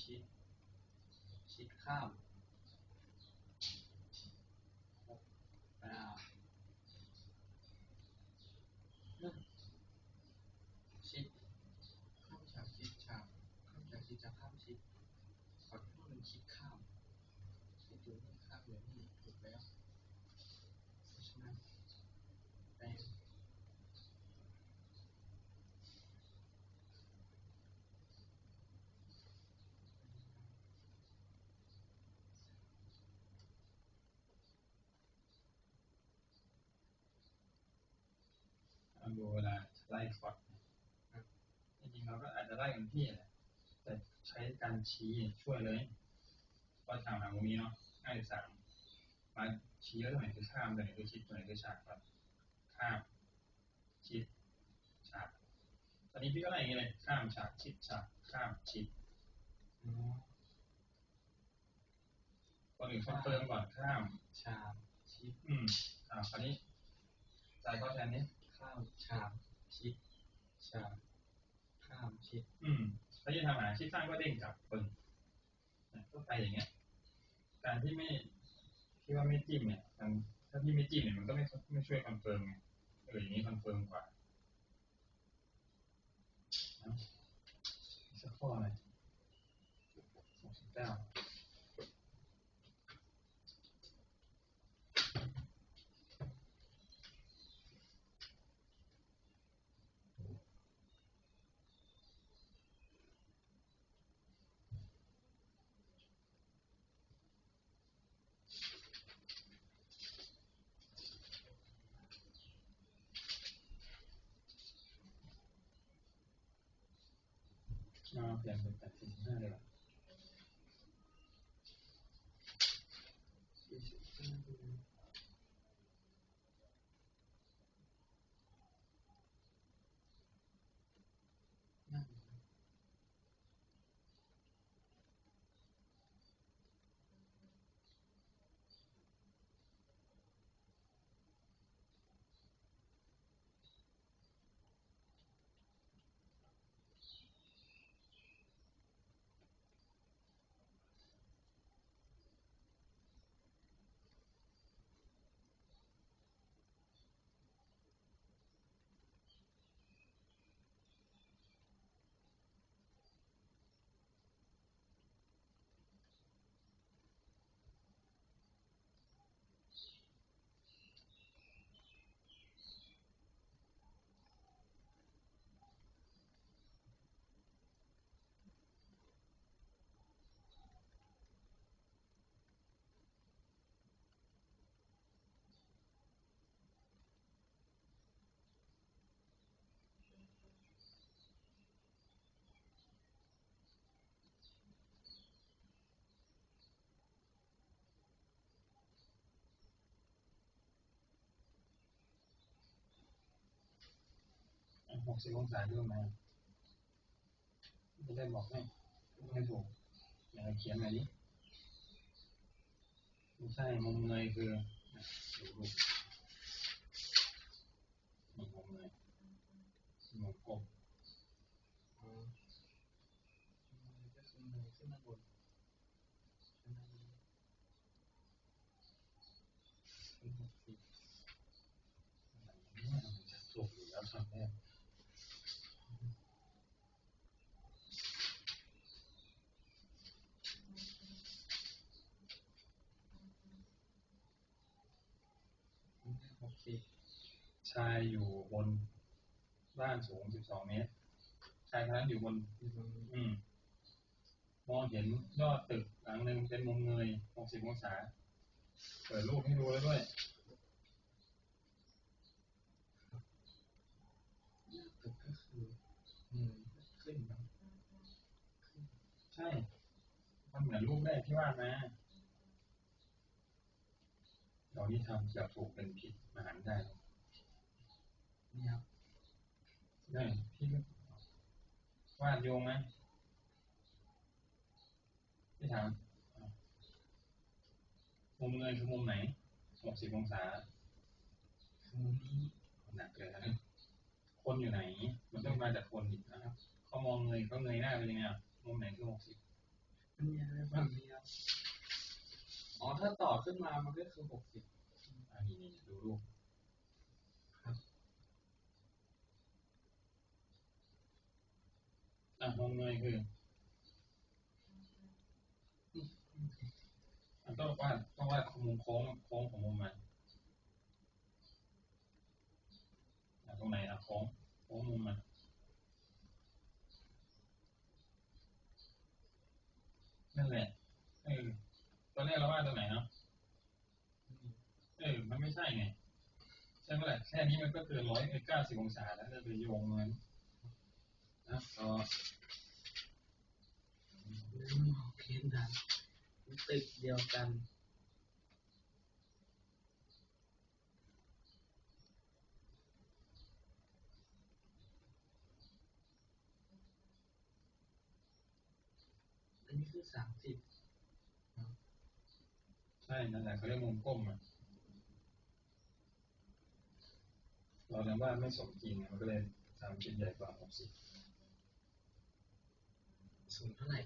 คิด คิดข้ามหกเก้าหนึ่งชิด ข้ามฉากชิดฉากข้ามฉากชิดฉากข้ามชิดขอโทษมันชิดข้ามชิดอยู่นี่ข้ามอยู่นี่ถูกแล้วเพราะฉะนั้นแปลง เอาดูเวลาไล่คอร์ดนจริงๆเราก็อาจจะไล่กันที่แหละแต่ใช้การชี้ช่วยเลยก็ทำหาตรงนี้เนาะง่ายสามมาชี้แล้วตัวไหนคือข้ามตัวไหนคือชิดตัวไหนคือฉากก่อนข้ามชิดฉากตอนนี้พี่ก็ไล่อย่างนี้เลยข้ามฉากชิดฉากข้ามชิดอ๋อก่อนอื่นคอนเฟิมก่อนข้ามฉากชิดอืมอ่าคราวนี้ใส่ข้อแทนนี้ ข้ามฉากชิดฉากข้ามชิด อืมถ้าจะทำอาหารชิดข้างก็เด้งกลับปึ้งเนี่ยก็ไปอย่างเงี้ย การที่ไม่ที่ว่าไม่จิ้มเนี่ยมันถ้าพี่ไม่จิ้มเนี่ยมันก็ไม่ไม่ช่วยคอนเฟิร์มไงเอออย่างนี้คอนเฟิร์มกว่าเอาอีกสักข้อเลย มาเปลี่ยนเป็น หกสิบองศาด้วยไหมจะได้บอกให้ไม่ถูกอย่างไรเขียนมาดิไม่ใช่มุมเงยคือนะดูรูปนี่มุมเงยมุมกลมอ๋อก็คือเงยขึ้นมาบนขึ้นมาบนเป็นหกสิบ เนี่ยมันจะถูกอยู่แล้วตอนแรก หกสิ บชายอยู่บนบ้านสูง12เมตร ชายคนนั้นอยู่บนอยู่ตรงนี้อืม มองเห็นยอดตึกหลังหนึ่งเป็นมุมเงย60องศา เปิดรูปให้ดูแล้วด้วยหน้าตึกก็คือเงยขึ้นเนาะขึ้นใช่ มันเหมือนรูปแรกที่วาดมา เรานี่ทำเกือบถูกเป็นผิดมาหันได้ นี่ครับได้พี่วาดโยงไหมพี่ถามมุมเงยคือมุมไหน60องศาคือมุมนี้หนักเกินนะคนอยู่ไหน มันต้องมาจากคนอีกนะครับเขามองเงยเขาเงยหน้าเป็นยังไงมุมไหนคือหกสิบมันย้ายฝั่งนี้ครับ ถ้าต่อขึ้นมามันก็คือหกสิบอันนี้นี่ดูรูปครับอะมองเงยคืออะต้องวาดต้องวาดมุมโค้งโค้งของมุมมันอะตรงไหนอะโค้งโค้งมุมมันนั่นแหละเออ ตอนแรกเราวาตรงไหนเนาะเออมันไม่ใช่ไงใช่ไหมล่ะแค่นี้มันก็เกินร้อยเก้าสิบองศาแล้วจะไปโยงมันนะต่อแล้วมอเคนดันตึกเดียวกันอันนี้คือสามสิบ ช่นั่นแหละเขาเรียกมุมก้มอะเราทำว่าไม่สมจริงมันก็เลยทำชิ้นใหญ่กว่าหกสิบสูงเท่าไหร่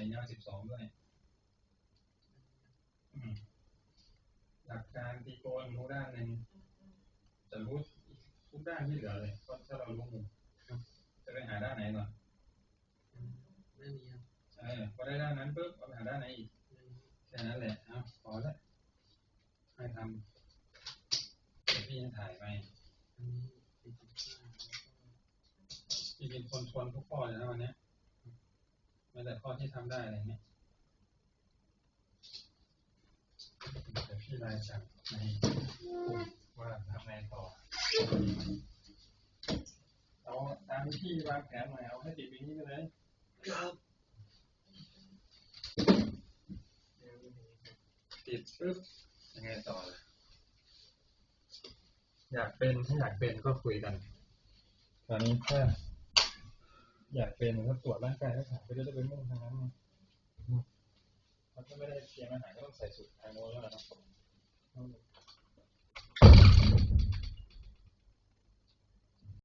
อันไหนยาวสิบสองด้วยอืมหลักการตีโกนรู้ด้านหนึ่งจะรู้ทุกด้านที่เหลือเลยเพราะถ้าเรารู้มุมจะไปหาด้านไหนก่อนอืมไม่มีครับเออพอได้ด้านนั้นปุ๊บเอาไปหาด้านไหนอีกไม่มีแค่นั้นแหละเอาพอแล้วให้ทำเดี๋ยวพี่จะถ่ายไปอันนี้เป็นสิบห้าแล้วก็พี่เป็นคนชวนทุกข้อเลยนะวันเนี้ ยไม่แต่ข้อที่ทำได้อะไรเงี้ยเดี๋ยวพี่รายสั่งในกลุ่มว่าทำไงต่อเอาตามที่พี่วางแผนหน่อยเอาให้ติดอย่างนี้ไปเลยครับแล้วมีครับติดปุ๊บยังไงต่อเลยอยากเป็นถ้าอยากเป็นก็คุยกัน ตอนนี้ถ้าอ ยากเป็นก็ตรวจร่างกายแล้วถามก็จะไปมุ่งทางนั้นไงเขาก็ไม่ได้เตรียมอาหารก็ต้องใส่สุดทางโน้นแล้วนะ